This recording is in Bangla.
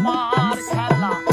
আমার খেলা।